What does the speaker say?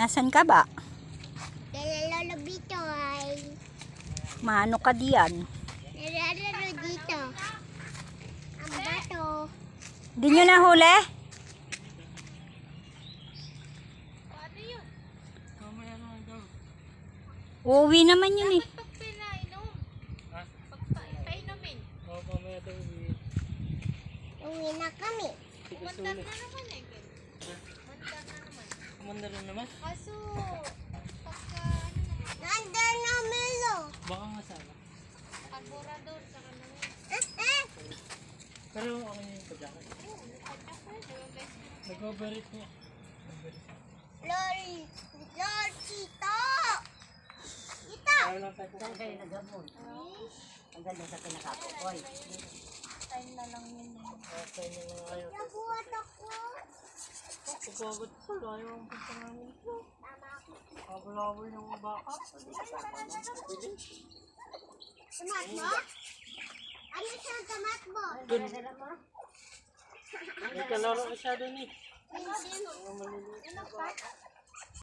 Nasaan ka ba? Nalalaro dito ay. Maano ka diyan? Nalalaro dito. Ang bato. Di nyo nahuli? Uuwi naman yun eh. Eh. Uwi na kami. umandar na naman eh. Kumanda rin naman. Kaso, pagka ano naman, Nandun na Milo. Baka nga sana. carburador, saka naman. Eh, eh. Pero okay na yung pagkakas. Oo, nakadyak ko yun. Dalawang beses ko na. Nag-overheat niya. Lol. Lol, Tito. Tito. Ayaw lang tayo Saan kayo naghamon? Ang ganda sa pinakapoy. Time na lang yun. eh. Kaya na lang. Pagkagat ko, ayaw ang punta namin. Ako. Kabulawal yung baka. Tamat mo? Ano siya mo? Dala mo? May kalaro masyado ni. Na baka.